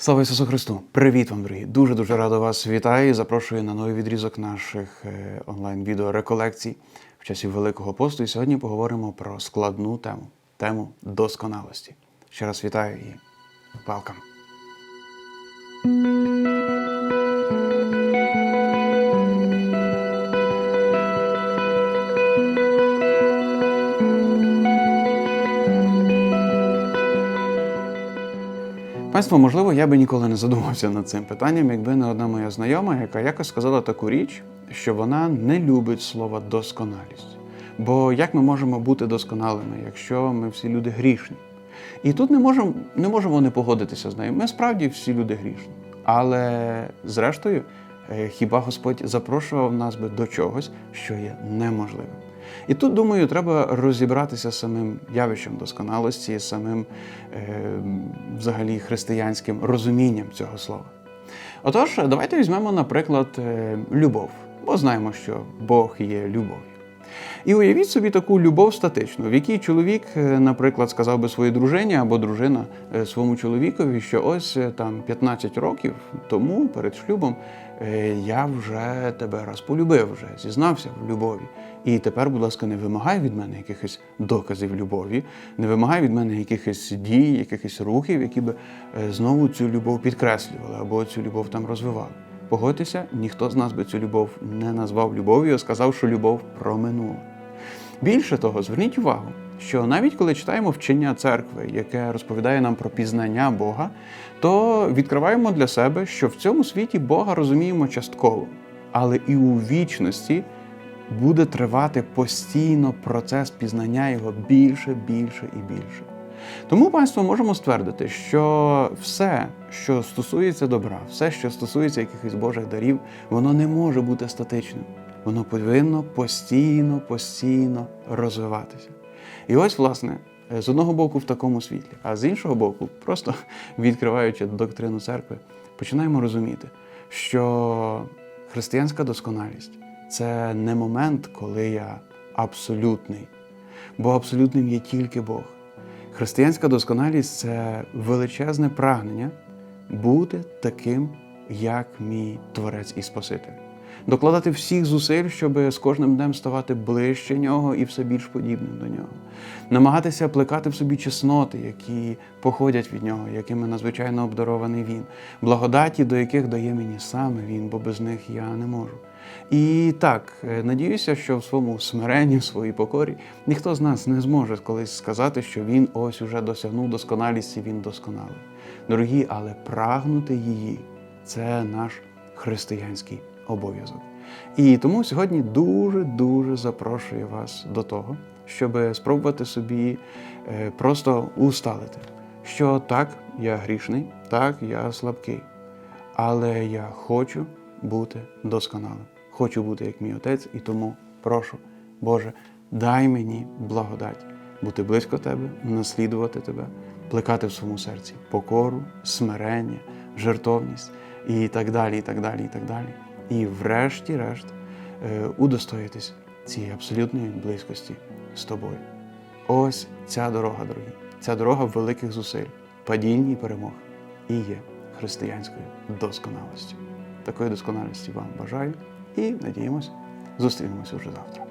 Слава Ісусу Христу! Привіт вам, дорогі! Дуже дуже радо вас вітаю. і Запрошую на новий відрізок наших е, онлайн-відео реколекцій в часі Великого посту. І сьогодні поговоримо про складну тему тему досконалості. Ще раз вітаю і welcome! Панство, можливо, я би ніколи не задумався над цим питанням, якби не одна моя знайома, яка якось сказала таку річ, що вона не любить слова досконалість. Бо як ми можемо бути досконалими, якщо ми всі люди грішні? І тут не можемо не можемо не погодитися з нею. Ми справді всі люди грішні. Але зрештою, е, хіба Господь запрошував нас би до чогось, що є неможливим? І тут, думаю, треба розібратися з самим явищем досконалості, з самим е, взагалі християнським розумінням цього слова. Отож, давайте візьмемо, наприклад, е, любов, бо знаємо, що Бог є любов'ю. І уявіть собі таку любов статичну, в якій чоловік, е, наприклад, сказав би своїй дружині або дружина своєму чоловікові, що ось там 15 років тому перед шлюбом я вже тебе раз полюбив, вже зізнався в любові. І тепер, будь ласка, не вимагай від мене якихось доказів любові, не вимагай від мене якихось дій, якихось рухів, які би е, знову цю любов підкреслювали або цю любов там розвивали. Погодьтеся, ніхто з нас би цю любов не назвав любов'ю, а сказав, що любов проминула. Більше того, зверніть увагу, що навіть коли читаємо вчення церкви, яке розповідає нам про пізнання Бога, то відкриваємо для себе, що в цьому світі Бога розуміємо частково, але і у вічності буде тривати постійно процес пізнання його більше, більше і більше. Тому, панство, можемо ствердити, що все, що стосується добра, все, що стосується якихось Божих дарів, воно не може бути статичним. Воно повинно постійно, постійно розвиватися. І ось, власне, з одного боку в такому світлі, а з іншого боку, просто відкриваючи доктрину церкви, починаємо розуміти, що християнська досконалість це не момент, коли я абсолютний, бо абсолютним є тільки Бог. Християнська досконалість це величезне прагнення бути таким, як мій Творець і Спаситель. Докладати всіх зусиль, щоб з кожним днем ставати ближче нього і все більш подібним до нього, намагатися плекати в собі чесноти, які походять від нього, якими надзвичайно обдарований він, благодаті, до яких дає мені саме він, бо без них я не можу. І так, е, надіюся, що в своєму смиренні, в своїй покорі ніхто з нас не зможе колись сказати, що він ось уже досягнув досконалісті, він досконалий. Дорогі, але прагнути її це наш християнський обов'язок. І тому сьогодні дуже-дуже запрошую вас до того, щоб спробувати собі е, просто усталити, що так, я грішний, так, я слабкий, але я хочу бути досконалим. Хочу бути як мій отець, і тому прошу, Боже, дай мені благодать бути близько Тебе, наслідувати Тебе, плекати в своєму серці покору, смирення, жертовність і так далі, і так далі, і так далі. І врешті-решт е, удостоїтись цієї абсолютної близькості з тобою. Ось ця дорога, дорогі, ця дорога великих зусиль, падінь і перемог і є християнською досконалістю. Такої досконалості вам бажаю і надіємось, зустрінемося уже завтра.